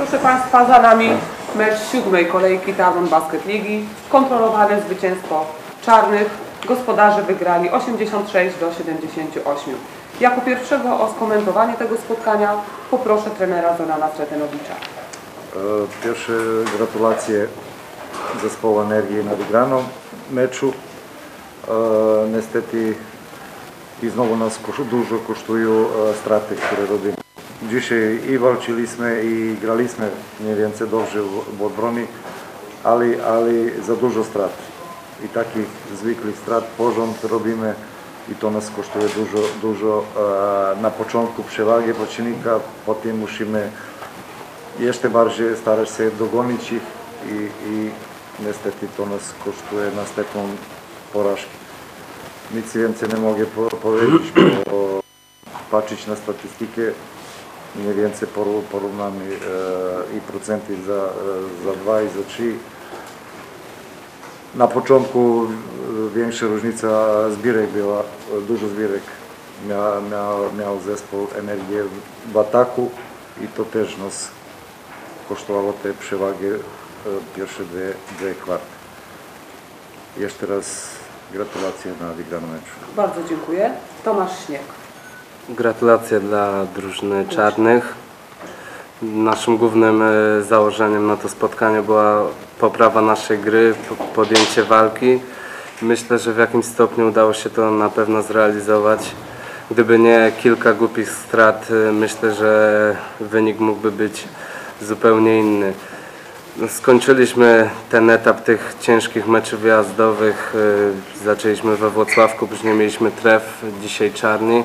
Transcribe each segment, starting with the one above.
Proszę Państwa, za nami mecz siódmej kolejki Tavon Basket Ligi. Kontrolowane zwycięstwo czarnych. Gospodarze wygrali 86 do 78. Jako pierwszego o skomentowanie tego spotkania poproszę trenera Zorana Sretenowicza. E, Pierwsze gratulacje zespołu Energii na wygraną meczu. E, Niestety i znowu nas dużo kosztują e, straty, które robimy. Dzisiaj i walczyliśmy i graliśmy mniej więcej dobrze w, obronie, ale, ale za dużo strat. I takich zwykłych strat porząd robimy i to nas kosztuje dużo, dużo e, na początku przewagi przeciwnika, potem musimy jeszcze bardziej starać się dogonić ich i, i niestety to nas kosztuje następną porażkę. Nic więcej nie mogę po, powiedzieć, bo patrzeć na statystykę, mniej więcej porównamy e, i procenty za, e, za dwa i za trzy. Na początku e, większa różnica zbierek była, dużo zbierek miał, miał, miał zespół energię w ataku i to też nas kosztowało te przewagi pierwsze dwie, dwie kwarty. Jeszcze raz gratulacje na wygraną meczu. Bardzo dziękuję. Tomasz Śnieg. Gratulacje dla drużyny czarnych. Naszym głównym e, założeniem na to spotkanie była poprawa naszej gry, po- podjęcie walki. Myślę, że w jakimś stopniu udało się to na pewno zrealizować. Gdyby nie kilka głupich strat, e, myślę, że wynik mógłby być zupełnie inny. Skończyliśmy ten etap tych ciężkich meczów wyjazdowych. y, Zaczęliśmy we Włocławku, później mieliśmy tref, dzisiaj Czarni.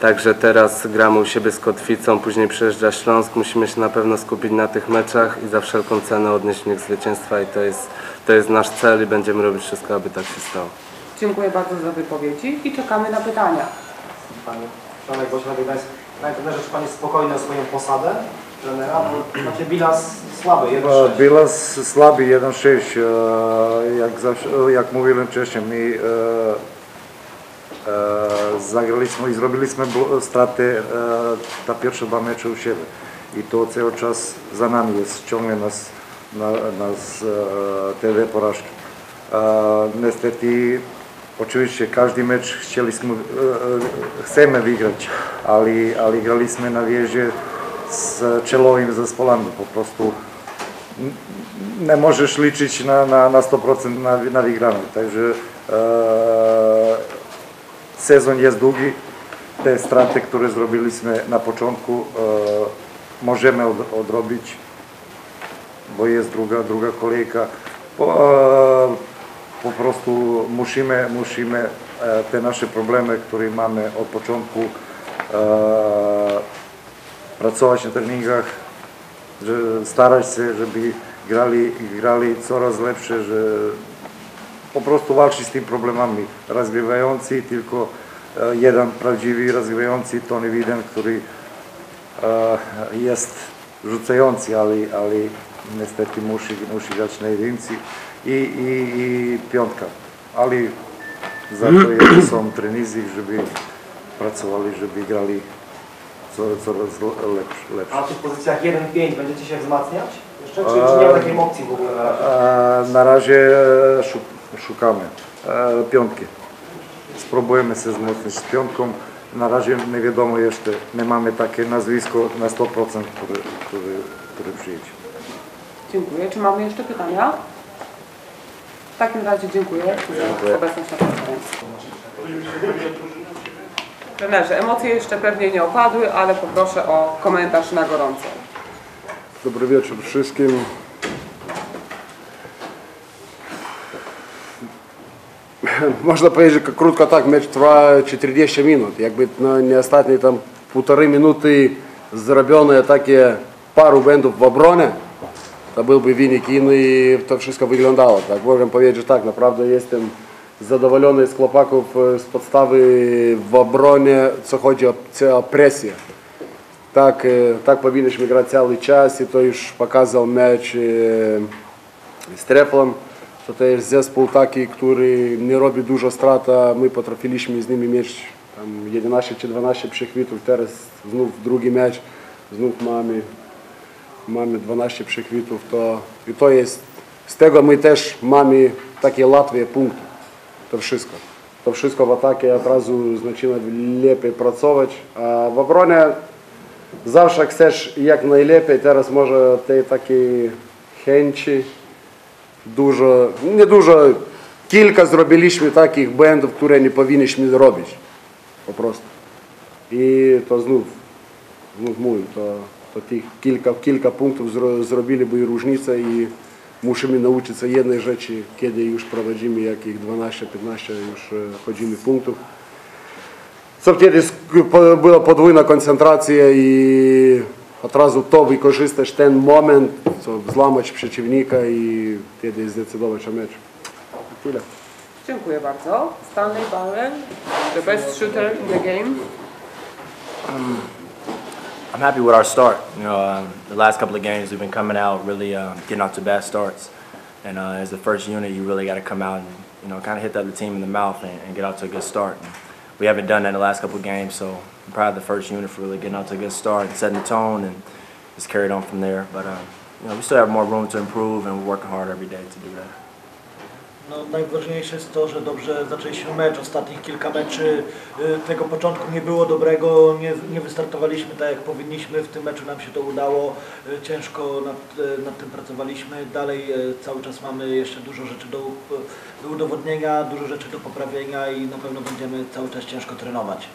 Także teraz gramy u siebie z Kotwicą, później przyjeżdża Śląsk. Musimy się na pewno skupić na tych meczach i za wszelką cenę odnieść w nich zwycięstwa i to jest, to jest nasz cel i będziemy robić wszystko, aby tak się stało. Dziękuję bardzo za wypowiedzi i czekamy na pytania. Panie Franek Bośna Gdańsk. Panie trenerze, czy Pan jest spokojny o swoją posadę trenera? Bo macie bilans słaby, 1-6. Bilans słaby 1-6, e, jak, zawsze, e, jak mówiłem wcześniej, my e, e, zagraliśmy i zrobiliśmy straty e, ta pierwsze dwa mecze u siebie. I to cały czas za nami jest, ciągle nas, na, nas e, te dwie porażki. E, niestety, oczywiście każdy mecz chcieliśmy, e, e, chcemy wygrać, ale, ale graliśmy na wjeździe z czołowymi zespołami, po prostu nie możesz liczyć na, na, na 100% na, na wygraną. Także e, sezon jest długi. Te straty, które zrobiliśmy na początku, e, możemy od, odrobić, bo jest druga, druga kolejka. Po, e, po prostu musimy, musimy e, te nasze problemy, które mamy od początku, pracować na treningach, starać się, żeby grali, grali coraz lepsze, że po prostu walczyć z tymi problemami. Rozgrywający tylko e, jeden prawdziwy rozgrywający, Tony Widen, który e, jest rzucający, ale, ale niestety musi, musi grać najwięcej i, i, i piątka. Ale za to jest, są treningi, żeby pracowali, żeby grali coraz, coraz lepsze. lepsze. A w tych pozycjach 1-5 będziecie się wzmacniać jeszcze? Czy, czy nie ma takiej opcji w ogóle na razie? E, Na razie e, szukamy e, piątki. Spróbujemy się wzmocnić z piątką. Na razie nie wiadomo jeszcze, nie mamy takie nazwisko na 100%, które, które, które przyjdzie. Dziękuję. Czy mamy jeszcze pytania? W takim razie dziękuję za obecność na konferencji. Trenerze, emocje jeszcze pewnie nie opadły, ale poproszę o komentarz na gorąco. Dobry wieczór wszystkim. Powiedzieć, że krótko tak, mecz trwa 40 minut. I to wszystko wyglądało. Tak, mogę powiedzieć, że tak, naprawdę jestem zadowolony z chłopaków e, z podstawy w obronie, co chodzi o, o presję. Tak, e, tak powinniśmy grać cały czas i to już e, z Treflem. To też zespół taki, który nie robi dużo strat, a my potrafiliśmy z nimi mieć tam 11 czy 12 przechwytów. Teraz znów drugi mecz, znów mamy mamy 12 przechwytów, to i to jest, z tego my też mamy takie łatwe punkty. To wszystko. To wszystko w atakie od razu zaczyna lepiej pracować, a w obronie zawsze chcesz jak najlepiej, teraz może tej takiej chęci dużo, nie dużo, kilka zrobiliśmy takich błędów, które nie powinniśmy robić, po prostu. I to znów, znów mówię, to, to tych kilka, kilka punktów zro, zrobiliby różnicę i musimy nauczyć się jednej rzeczy, kiedy już prowadzimy jakich 12-15 już e, chodzimy punktów. Co wtedy była podwójna koncentracja i od razu to wykorzystać ten moment, co złamać przeciwnika i wtedy zdecydować o meczu. Tyle. Dziękuję bardzo. Stanley Barren, the best shooter in the game. I'm happy with our start. You know, um, the last couple of games we've been coming out really um, getting out to bad starts, and uh, as the first unit, you really got to come out and you know kind of hit the other team in the mouth and, and get out to a good start. And we haven't done that in the last couple of games, so I'm proud of the first unit for really getting out to a good start and setting the tone, and just carried on from there. But um, you know, we still have more room to improve, and we're working hard every day to do that. No, najważniejsze jest to, że dobrze zaczęliśmy mecz. Ostatnich kilka meczy y, tego początku nie było dobrego, nie, nie wystartowaliśmy tak jak powinniśmy. W tym meczu nam się to udało. Y, Ciężko nad, y, nad tym pracowaliśmy. Dalej cały czas mamy jeszcze dużo rzeczy do, do udowodnienia, dużo rzeczy do poprawienia i na pewno będziemy cały czas ciężko trenować.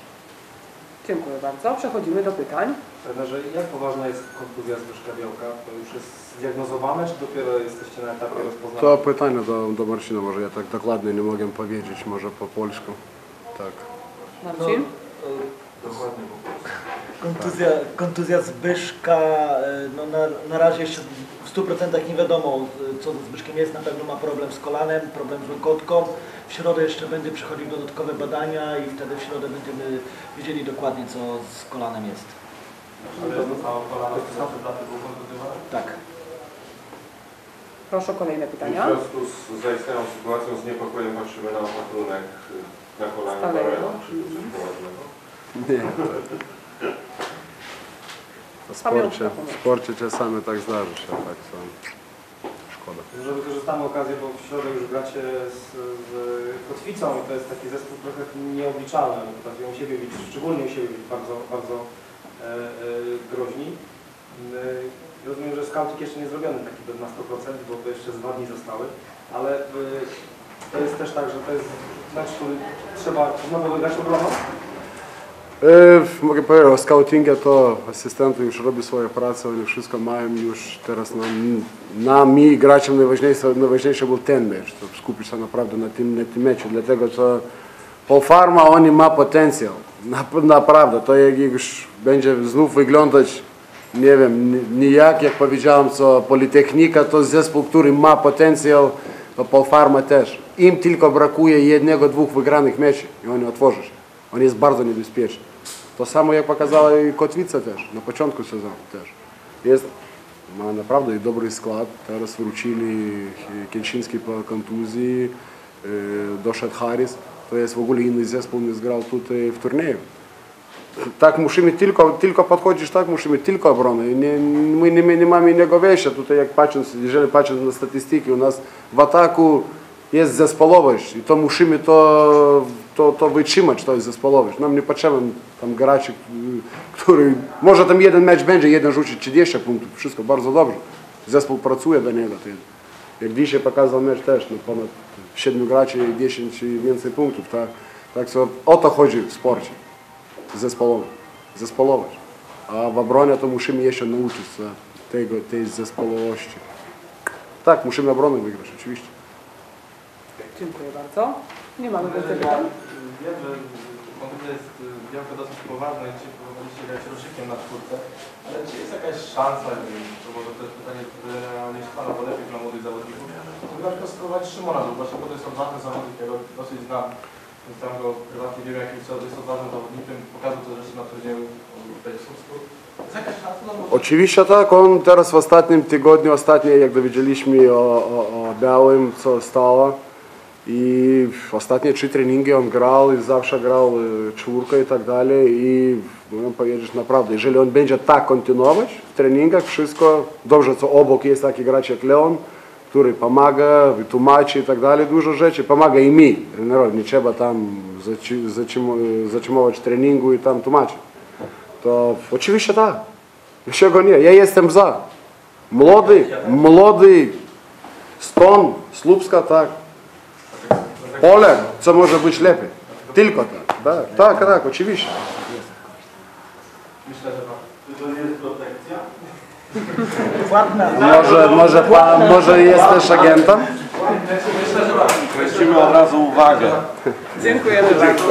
Dziękuję bardzo. Przechodzimy do pytań. Trenerze, jak poważna jest kontuzja Zbyszka Białka? To już jest zdiagnozowane, czy dopiero jesteście na etapie rozpoznania? To pytanie do, do Marcina, może ja tak dokładnie nie mogę powiedzieć, może po polsku. Tak. Marcin? Dokładnie. Kontuzja, kontuzja Zbyszka, y, no na, na razie jeszcze w 100% nie wiadomo y, co ze Zbyszkiem jest, na pewno ma problem z kolanem, problem z łąkotką. W środę jeszcze będzie przechodził dodatkowe badania i wtedy w środę będziemy wiedzieli dokładnie co z kolanem jest. Ale kolana? Tak. Proszę o kolejne W pytania. związku z zaistniałą sytuacją z niepokojem patrzymy na opatrunek na kolanie. Barela, czy to coś poważnego? Nie. W sporcie, w sporcie czasami tak zdarzy się, tak to szkoda. Może wykorzystamy okazję, bo w środę już gracie z, z Kotwicą i to jest taki zespół trochę nieobliczalny. Potrafią u siebie być, szczególnie u siebie być bardzo, bardzo e, e, groźni. E, rozumiem, że scouting jeszcze nie zrobiony taki na 100%, bo to jeszcze z dwa dni zostały, ale e, to jest też tak, że to jest mecz, który trzeba znowu wygrać obroną. E, mogę powiedzieć, o scoutingie to asystenty już robią swoją pracę, oni wszystko mają już teraz na, mi graczom najważniejsze, najważniejszy był ten mecz, to skupić się naprawdę na tym, na tym meczu, dlatego że Polfarma oni ma potencjał, na, naprawdę, to jak już będzie znów wyglądać, nie wiem, ni- nijak, jak powiedziałem, co Politechnika to zespół, który ma potencjał, to Polfarma też. Im tylko brakuje jednego, dwóch wygranych meczów i oni otworzą się. On jest bardzo niebezpieczny. Sezonu też. Jest, ma naprawdę dobry skład, teraz wrócili Kielczyński po kontuzji, yy, doszedł Harris, to jest w ogóle inny zespół niż grał tutaj w turnieju. Tak musimy tylko, tylko podchodzić, tak musimy tylko obronę. Nie, my nie, nie mamy innego wyjścia. Tutaj jak patrząc, jeżeli patrząc na statystyki, u nas w ataku jest zespołowość i to musimy to, to, to wytrzymać, to jest zespołowość. Nam nie potrzebny tam graczy, który, może tam jeden mecz będzie, jeden rzuci 30 punktów, wszystko bardzo dobrze. Zespół pracuje do niego. Jak dzisiaj pokazał mecz też, no ponad 7 graczy i 10 i więcej punktów, tak? Tak co o to chodzi w sporcie zespołowo, zespołowość. A w obronie to musimy jeszcze nauczyć tego, tej zespołowości. Tak, musimy obronę wygrać, oczywiście. Dziękuję bardzo. Nie mamy więcej pytań. Wiem, że kontuzja jest białko dosyć poważna i dzisiaj próbowaliście grać ruszykiem na czwórce, ale czy jest jakaś szansa, to może też pytanie trenera niż Pana, bo lepiej dla młodych zawodników, żeby na przykład spróbować Szymona, bo właśnie bo to jest odważny zawodnik, ja go dosyć znam, więc tam go prywatnie wiem, jakim jest odważnym zawodnikiem, pokazał te rzeczy na turnieju w Słupsku. Jest jakaś szansa, no bo Oczywiście tak, on teraz w ostatnim tygodniu, ostatnie jak dowiedzieliśmy o, o, o Białym, co stało, I ostatnie trzy treningi on grał i grał e, czwórkę i tak dalej i mogę powiedzieć naprawdę, jeżeli on będzie tak kontynuować w treningach, wszystko dobrze, co obok jest taki gracz jak Leon, który pomaga, wytłumaczy i tak dalej, dużo rzeczy, pomaga i mi, trenerowi, nie trzeba tam zatrzymywać treningu i tam tłumaczyć. To oczywiście tak, dlaczego nie, ja jestem za. Młody, młody, Stąd, Słupska, tak. Polak, co może być lepiej? Tylko tak. Tak, tak, tak oczywiście. Myślę, że tak. Ładna. Może, może pan, może jest też agentem? Prosimy od razu uwagę. Dziękujemy bardzo.